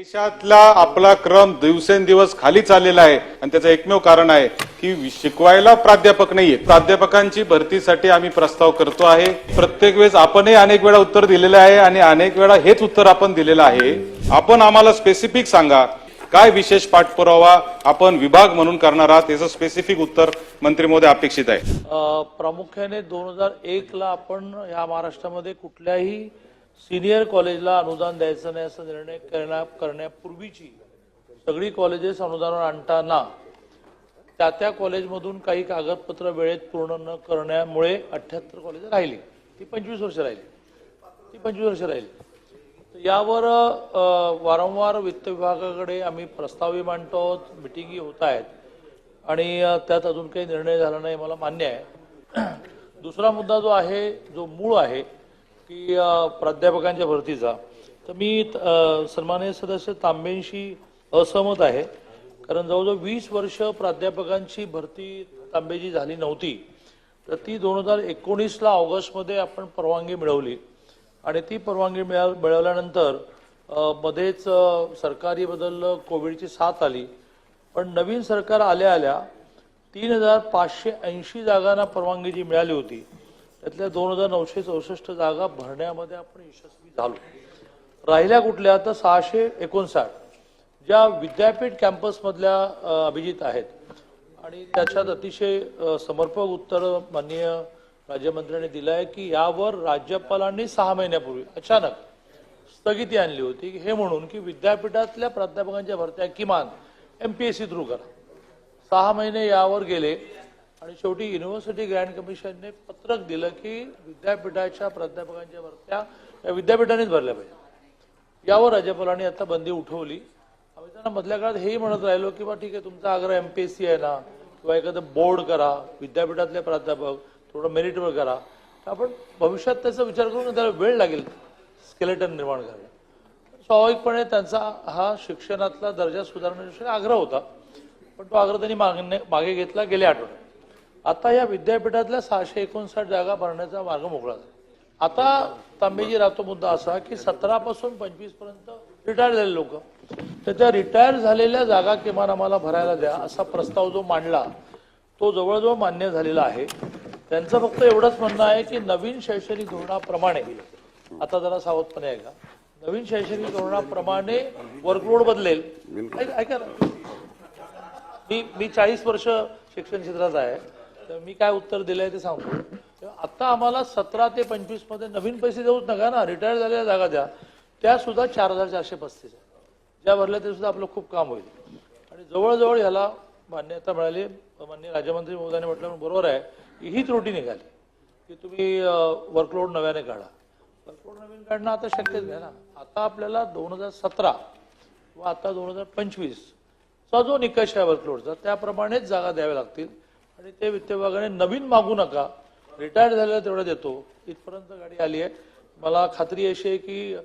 देशातला आपला क्रम दिवसेंदिवस खाली चाललेला आहे आणि त्याचं एकमेव कारण आहे की शिकवायला प्राध्यापक नाहीये. प्राध्यापकांची भरतीसाठी आम्ही प्रस्ताव करतो आहे. प्रत्येक वेळेस आपणही अनेक वेळा उत्तर दिलेलं आहे आणि अनेक वेळा हेच उत्तर आपण दिलेलं आहे. आपण आम्हाला स्पेसिफिक सांगा काय विशेष पाठपुरावा आपण विभाग म्हणून करणार आहात? याचं स्पेसिफिक उत्तर मंत्री मोदी अपेक्षित आहे. प्रामुख्याने दोन हजार एक ला आपण या महाराष्ट्रामध्ये कुठल्याही सिनियर कॉलेजला अनुदान द्यायचं नाही असा निर्णय करण्या करण्यापूर्वीची सगळी कॉलेजेस अनुदानावर आणताना त्या त्या कॉलेजमधून काही कागदपत्र वेळेत पूर्ण न करण्यामुळे अठ्याहत्तर कॉलेज राहिली. ती पंचवीस वर्ष राहिली. ती पंचवीस वर्ष राहिली. तर यावर वारंवार वित्त विभागाकडे आम्ही प्रस्तावही मांडतो आहोत मिटिंगी होत आहेत. आणि त्यात अजून काही निर्णय झाला नाही मला मान्य आहे. दुसरा मुद्दा जो आहे जो मूळ आहे की प्राध्यापकांच्या भरतीचा. तर मी सन्मान्य सदस्य तांबेंशी असहमत आहे. कारण जवळजवळ वीस वर्ष प्राध्यापकांची भरती तांबेजी झाली नव्हती. तर ती दोन हजार एकोणीसला ऑगस्टमध्ये आपण परवानगी मिळवली. आणि ती परवानगी मिळा मिळवल्यानंतर मध्येच सरकारी बदललं कोविडची साथ आली. पण नवीन सरकार आल्या आल्या तीन हजार पाचशे ऐंशी जागांना परवानगी जी मिळाली होती त्यातल्या दोन हजार नऊशे चौसष्ट जागा भरण्यामध्ये आपण यशस्वी झालो. राहिल्या कुठल्या तर सहाशे एकोणसाठ ज्या विद्यापीठ कॅम्पसमधल्या अभिजित आहेत. आणि त्याच्यात अतिशय समर्पक उत्तर माननीय राज्यमंत्र्यांनी दिलं आहे की यावर राज्यपालांनी सहा महिन्यापूर्वी अचानक स्थगिती आणली होती. हे म्हणून की विद्यापीठातल्या प्राध्यापकांच्या भरत्या किमान M P S C through करा. सहा महिने यावर गेले. आणि शेवटी युनिव्हर्सिटी ग्रँड कमिशनने पत्रक दिलं की विद्यापीठाच्या प्राध्यापकांच्या भरत्या या विद्यापीठानेच भरल्या पाहिजे. यावर राज्यपालांनी आता बंदी उठवली. आम्ही त्यांना मधल्या काळात हेही म्हणत राहिलो की बा ठीक आहे तुमचा आग्रह एमपीएससी आहे ना किंवा एखादं बोर्ड करा विद्यापीठातले प्राध्यापक थोडं मेरिटवर करा. तर आपण भविष्यात त्याचा विचार करून त्याला वेळ लागेल स्केलेटन निर्माण करायला. स्वाभाविकपणे त्यांचा हा शिक्षणातला दर्जा सुधारण्याविषयी आग्रह होता. पण तो आग्रह त्यांनी मागणे मागे घेतला गेल्या आठवड्यात. आता या विद्यापीठातल्या सहाशे एकोणसाठ जागा भरण्याचा मार्ग मोकळा झाला. आता तांबेजी राहतो मुद्दा असा की सतरा पासून पंचवीसपर्यंत रिटायर झालेले लोक तर त्या रिटायर झालेल्या जागा किमान आम्हाला भरायला द्या असा प्रस्ताव जो मांडला तो जवळजवळ मान्य झालेला आहे. त्यांचं फक्त एवढंच म्हणणं आहे की नवीन शैक्षणिक धोरणाप्रमाणे आता जरा सावधपणे ऐका. नवीन शैक्षणिक धोरणाप्रमाणे वर्कलोड बदलेल. ऐका ना. मी मी चाळीस वर्ष शिक्षण क्षेत्रात आहे. तर मी काय उत्तर दिलंय ते सांगतो आता आम्हाला सतरा ते पंचवीसमध्ये नवीन पैसे देऊच नका ना रिटायर झालेल्या जागा द्या. त्या सुद्धा चार हजार चारशे पस्तीस आहे ज्या भरल्या ते सुद्धा आपलं खूप काम होईल. आणि जवळजवळ ह्याला मान्यता मिळाली मान्य राज्यमंत्री महोदयाने म्हटलं बरोबर आहे की ही त्रुटी निघाली. की तुम्ही वर्कलोड नव्याने काढा. वर्कलोड नवीन काढणं आता शक्यच नाही ना. आता आपल्याला दोन हजार सतरा व आता दोन हजार पंचवीसचा जो निकष आहे वर्कलोडचा त्याप्रमाणेच जागा द्याव्या लागतील. आणि ते वित्त विभागाने नवीन मागू नका. रिटायर झालेला तेवढं देतो. इथपर्यंत गाडी आली आहे. मला खात्री अशी आहे की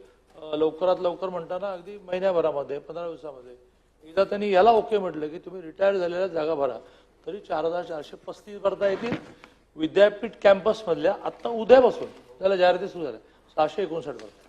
लवकरात लवकर म्हणताना अगदी महिन्याभरामध्ये पंधरा दिवसामध्ये. एकदा त्यांनी याला ओके म्हटलं की तुम्ही रिटायर झालेल्या जागा भरा. तरी चार हजार चारशे पस्तीस भरता येतील. विद्यापीठ कॅम्पसमधल्या आत्ता उद्यापासून. त्याला जाहिराती सुरू झाल्या सहाशे एकोणसाठ भरता